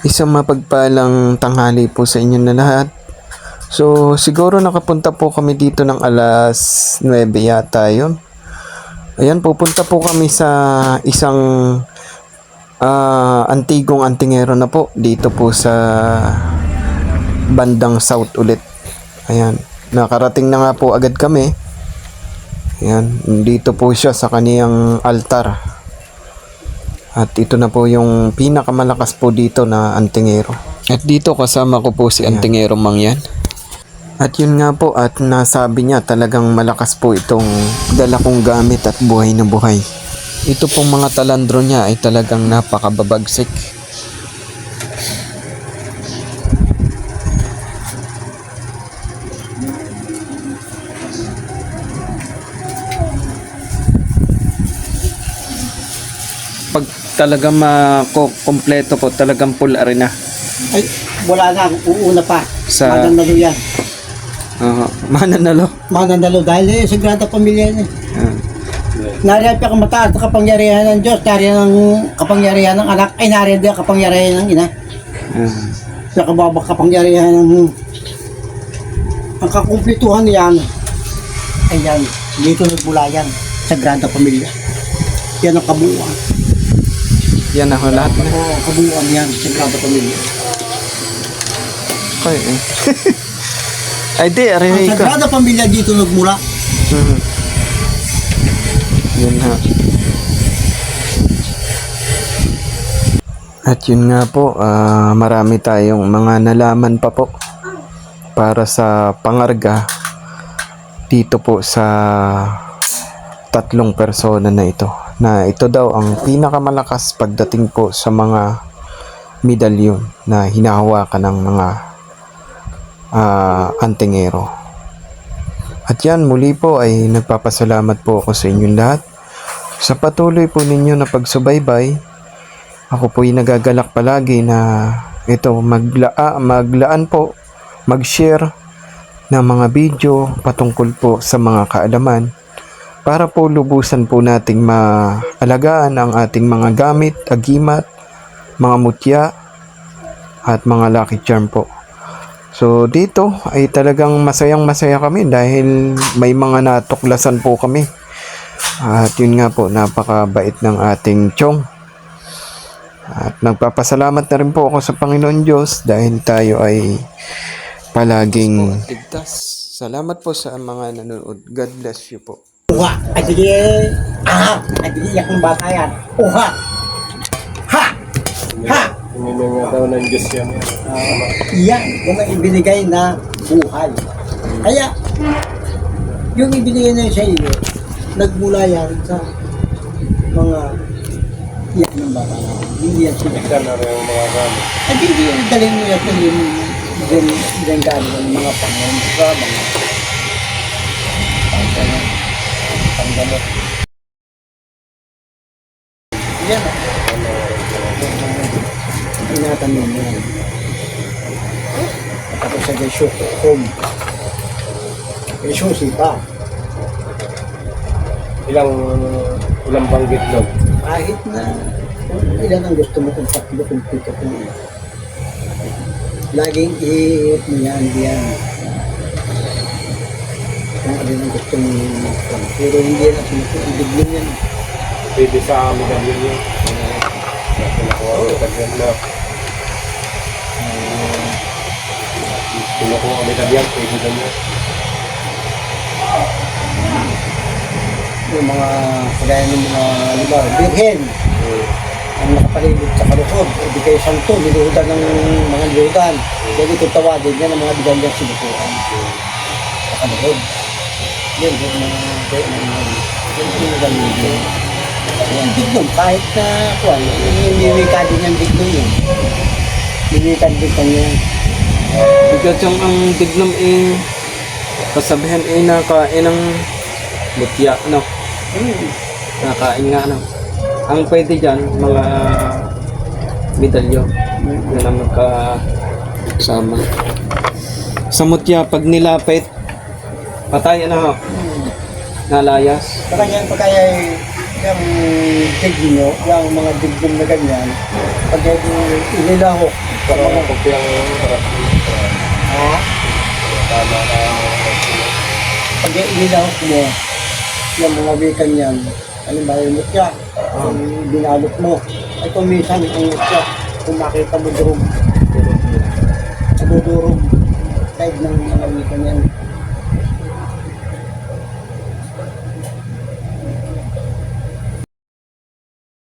Isang mapagpalang tanghali po sa inyo na lahat. So, siguro nakapunta po kami dito ng alas 9 yata yun. Ayan, pupunta po kami sa isang ah, antigong antingero na po. Dito po sa bandang south ulit. Ayan, nakarating na nga po agad kami. Ayan, dito po siya sa kaniyang altar. At ito na po yung pinakamalakas po dito na antingero. At dito kasama ko po si antingero Mangyan. At yun nga po at nasabi niya talagang malakas po itong dala kong gamit at buhay na buhay. Ito pong mga talandro niya ay talagang napakababagsik. Talagang makompleto po, talagang full arena. Ay, wala na. Uuna pa. Sa- Mananalo yan. Uh, mananalo. Mananalo. Dahil eh, Sagrada Pamilya yan eh. Ayan. Nariyan pa kang mataas na kapangyarihan ng Diyos. Nariyan ang kapangyarihan ng anak. Ay, nariyan din ang kapangyarihan ng ina. Ayan. Sa kababang kapangyarihan ng... Ang kakumplituhan niyan. Ayan. Dito nagmula yan. Sagrada Pamilya. Yan ang kabuuan. Yan ako lahat na. Oo, kabuuan yan. Sagrada Pamilya. Ay, eh. Ay, di, arinig ka. Sagrada Pamilya dito nagmula. Mhm. Yan ha. At yun nga po, ah, marami tayong mga nalaman pa po para sa pangarga dito po sa tatlong persona na ito. Na ito daw ang pinakamalakas pagdating po sa mga medalyon na hinahawakan ng mga ah, antingero. At yan, muli po ay nagpapasalamat po ako sa inyong lahat. Sa patuloy po ninyo na pagsubaybay, ako po ay nagagalak palagi na ito, magla maglaan po, mag-share ng mga video patungkol po sa mga kaalaman para po lubusan po nating maalagaan ang ating mga gamit, agimat, mga mutya, at mga lucky charm po. So dito ay talagang masayang masaya kami dahil may mga natuklasan po kami. At yun nga po, napakabait ng ating chong. At nagpapasalamat na rin po ako sa Panginoon Diyos dahil tayo ay palaging ligtas. Salamat po sa mga nanonood. God bless you po. Uha! Ay sige! Aha! Ay sige, iyak ng bata yan. Uha! Ha! Ha! Hindi nga daw ng Diyos yan. Yan, yung ibinigay na buhay. Kaya, yung ibinigay na sa iyo, nagmula yan sa mga iyak ng bata. Hindi yan sila. Tignan na rin mga gamit. At hindi yung galing nila ito yung din din ng mga pangon sa mga pangkano pangdalo. Yan. Inatanim mo yan. Ako sa Gesyo, home. Gesyo, sipa. Ilang ilang banggit doon. Kahit na ilan ang gusto mo kung tatlo, kung pito, kung laging i-hit mo yan, diyan. Kung alin ang gusto mo magpang. Pero hindi yan ang sinusunod mo yan. Pwede sa ang yun. Pinakuha ko tagyan na. Pinakuha kami tagyan, pwede na yun. Yung mga kagaya ng mga lugar, birhen, ang nakapalibot sa kalukod, hindi kayo santo, niluhudan ng mga niluhudan. Jadi kung tawagin yan ang mga bigalyang sinukuhan sa kalukod. Yan, yung mga kaya ng mga yung pinagaling Yung dignom, kahit na kuwan, nimiwika din yung dignom yun. Nimiwika din kanya. Bigat yung ang diglom eh, kasabihan eh nakain ng mutya, no? Hmm. Nakain nga, no? Ang pwede dyan, mga medalyo na na magkasama. Sa mutya, pag nilapit, patay na ho. Nalayas. Sa kanya, pag kaya yung digno, yung mga dignom na ganyan, pag yung inilahok, Pero kung yung Ha? tama na Pag inilahok mo, yung mga wikan yan, halimbawa yung mutya, kung binalot mo, ay kung minsan ang mutya, kung makita mo durog,